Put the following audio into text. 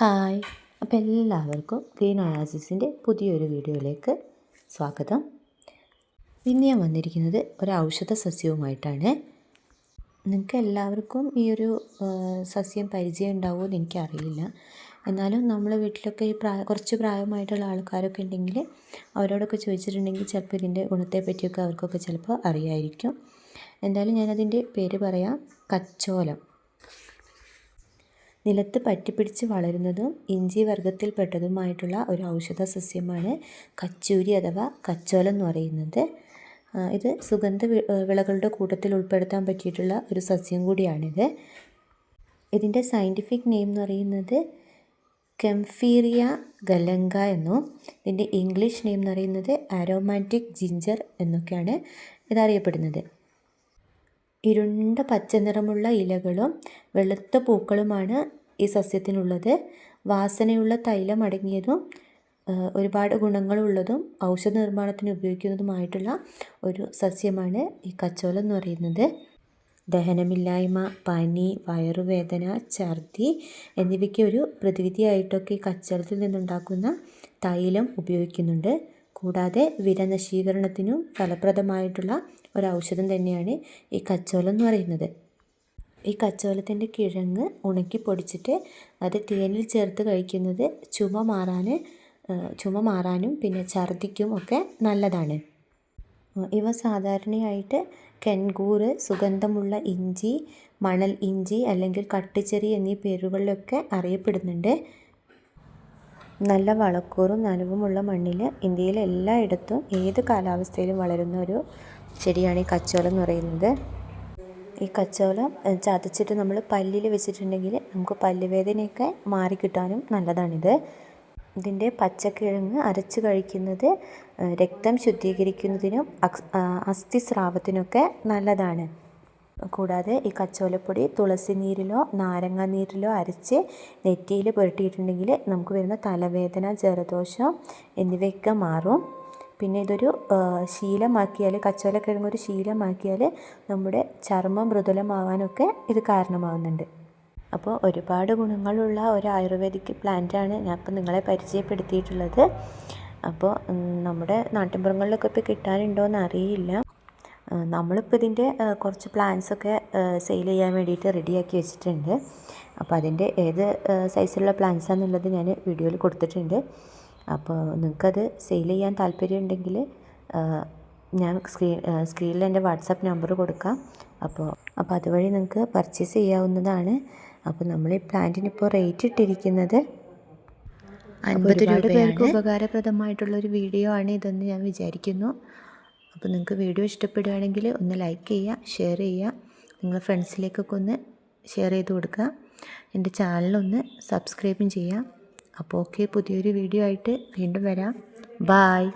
Hi. അപ്പോൾ എല്ലാവർക്കും green ഒയാസിസിന്റെ പുതിയൊരു വീഡിയോയിലേക്ക് സ്വാഗതം. ഇന്ന് ഞാൻ വന്നിരിക്കുന്നത് ഒരു ഔഷധ സസ്യവുമായിട്ടാണ്. നിങ്ങൾക്ക് എല്ലാവർക്കും ഈ ഒരു സസ്യം പരിചയം ഉണ്ടാവുമോ എന്ന് എനിക്കറിയില്ല. എന്നാലും നമ്മളെ വീട്ടിലൊക്കെ ഈ പ്രായ കുറച്ച് പ്രായമായിട്ടുള്ള ആൾക്കാരൊക്കെ ഉണ്ടെങ്കിൽ അവരോടൊക്കെ ചോദിച്ചിട്ടുണ്ടെങ്കിൽ ചിലപ്പോൾ ഇതിന്റെ ഗുണത്തെ പറ്റിയൊക്കെ അവർക്കൊക്കെ ചിലപ്പോൾ അറിയായിരിക്കും. എന്തായാലും ഞാനതിന്റെ പേര് പറയാം. കച്ചോലം. നിലത്ത് പറ്റിപ്പിടിച്ച് വളരുന്നതും ഇഞ്ചി വർഗത്തിൽപ്പെട്ടതുമായിട്ടുള്ള ഒരു ഔഷധ സസ്യമാണ് കച്ചൂരി അഥവാ കച്ചോലം എന്ന് പറയുന്നത്. ഇത് സുഗന്ധ വിളകളുടെ കൂട്ടത്തിൽ ഉൾപ്പെടുത്താൻ പറ്റിയിട്ടുള്ള ഒരു സസ്യം കൂടിയാണിത്. ഇതിന്റെ സയന്റിഫിക് നെയിം എന്ന് പറയുന്നത് കെംഫീറിയ ഗലങ്ക എന്നും ഇതിന്റെ ഇംഗ്ലീഷ് നെയിം എന്ന് പറയുന്നത് ആരോമാറ്റിക് ജിഞ്ചർ എന്നൊക്കെയാണ് ഇതറിയപ്പെടുന്നത്. ഇരുണ്ട പച്ചനിറമുള്ള ഇലകളും വെളുത്ത പൂക്കളുമാണ് ഈ സസ്യത്തിനുള്ളത്. വാസനയുള്ള തൈലം അടങ്ങിയതും ഒരുപാട് ഗുണങ്ങളുള്ളതും ഔഷധ നിർമ്മാണത്തിന് ഉപയോഗിക്കുന്നതുമായിട്ടുള്ള ഒരു സസ്യമാണ് ഈ കച്ചോലം എന്ന് പറയുന്നത്. ദഹനമില്ലായ്മ പനി വയറുവേദന ഛർദി എന്നിവയ്ക്ക് ഒരു പ്രതിവിധിയായിട്ടൊക്കെ ഈ കച്ചോലത്തിൽ നിന്നുണ്ടാക്കുന്ന തൈലം ഉപയോഗിക്കുന്നുണ്ട്. കൂടാതെ വിരനശീകരണത്തിനും ഫലപ്രദമായിട്ടുള്ള ഒരു ഔഷധം തന്നെയാണ് ഈ കച്ചോലം എന്ന് പറയുന്നത്. ഈ കച്ചോലത്തിന്റെ കിഴങ്ങ് ഉണക്കി പൊടിച്ചിട്ട് അത് തേനിൽ ചേർത്ത് കഴിക്കുന്നത് ചുമ മാറാൻ ചുമ മാറാനും പിന്നെ ഛർദിക്കും ഒക്കെ നല്ലതാണ്. ഇവ സാധാരണയായിട്ട് കെൻകൂറ് സുഗന്ധമുള്ള ഇഞ്ചി മണൽ ഇഞ്ചി അല്ലെങ്കിൽ കട്ടിച്ചെറി എന്നീ പേരുകളിലൊക്കെ അറിയപ്പെടുന്നുണ്ട്. നല്ല വളക്കൂറും നനവുമുള്ള മണ്ണിൽ ഇന്ത്യയിലെ എല്ലായിടത്തും ഏത് കാലാവസ്ഥയിലും വളരുന്ന ഒരു ചെടിയാണ് ഈ കച്ചോലം എന്ന് പറയുന്നത്. ഈ കച്ചോലം ചതച്ചിട്ട് നമ്മൾ പല്ലിൽ വെച്ചിട്ടുണ്ടെങ്കിൽ നമുക്ക് പല്ലുവേദനയൊക്കെ മാറിക്കിട്ടാനും നല്ലതാണിത്. ഇതിന്റെ പച്ചക്കിഴങ്ങ് അരച്ച് കഴിക്കുന്നത് രക്തം ശുദ്ധീകരിക്കുന്നതിനും അസ്ഥിസ്രാവത്തിനൊക്കെ നല്ലതാണ്. കൂടാതെ ഈ കച്ചോലപ്പൊടി തുളസി നീരിലോ നാരങ്ങ നീരിലോ അരച്ച് നെറ്റിയിൽ പുരട്ടിയിട്ടുണ്ടെങ്കിൽ നമുക്ക് വരുന്ന തലവേദന ജലദോഷം എന്നിവയൊക്കെ മാറും. പിന്നെ ഇതൊരു ശീലമാക്കിയാൽ കച്ചോലക്കിഴങ്ങ് ഒരു ശീലമാക്കിയാൽ നമ്മുടെ ചർമ്മം മൃദുലമാവാനൊക്കെ ഇത് കാരണമാവുന്നുണ്ട്. അപ്പോൾ ഒരുപാട് ഗുണങ്ങളുള്ള ഒരു ആയുർവേദിക് പ്ലാന്റാണ് ഞാൻ ഇപ്പോൾ നിങ്ങളെ പരിചയപ്പെടുത്തിയിട്ടുള്ളത്. അപ്പോൾ നമ്മുടെ നാട്ടിൻപുറങ്ങളിലൊക്കെ ഇപ്പോൾ കിട്ടാനുണ്ടോയെന്ന് അറിയില്ല. നമ്മളിപ്പോൾ ഇതിന്റെ കുറച്ച് പ്ലാൻസൊക്കെ സെയിൽ ചെയ്യാൻ വേണ്ടിയിട്ട് റെഡിയാക്കി വെച്ചിട്ടുണ്ട്. അപ്പോൾ അതിന്റെ ഏത് സൈസിലുള്ള പ്ലാൻസാണെന്നുള്ളത് ഞാൻ വീഡിയോയിൽ കൊടുത്തിട്ടുണ്ട്. അപ്പോൾ നിങ്ങൾക്കത് സെയിൽ ചെയ്യാൻ താല്പര്യമുണ്ടെങ്കിൽ ഞാൻ സ്ക്രീൻ സ്ക്രീനിൽ എന്റെ വാട്സാപ്പ് നമ്പർ കൊടുക്കാം. അപ്പോൾ അപ്പോൾ അതുവഴി നിങ്ങൾക്ക് പർച്ചേസ് ചെയ്യാവുന്നതാണ്. അപ്പോൾ നമ്മൾ ഈ പ്ലാന്റിനിപ്പോൾ റേറ്റ് ഇട്ടിരിക്കുന്നത് അൻപത് പേർക്ക് ഉപകാരപ്രദമായിട്ടുള്ള ഒരു വീഡിയോ ആണ് ഇതെന്ന് ഞാൻ വിചാരിക്കുന്നു. അപ്പോൾ നിങ്ങൾക്ക് വീഡിയോ ഇഷ്ടപ്പെടുകയാണെങ്കിൽ ഒന്ന് ലൈക്ക് ചെയ്യുക ഷെയർ ചെയ്യുക. നിങ്ങളുടെ ഫ്രണ്ട്സിലേക്കൊക്കെ ഒന്ന് ഷെയർ ചെയ്ത് കൊടുക്കുക. എന്റെ ചാനലൊന്ന് സബ്സ്ക്രൈബും ചെയ്യുക. അപ്പോൾ ഓക്കെ പുതിയൊരു വീഡിയോ ആയിട്ട് വീണ്ടും വരാം. ബായ്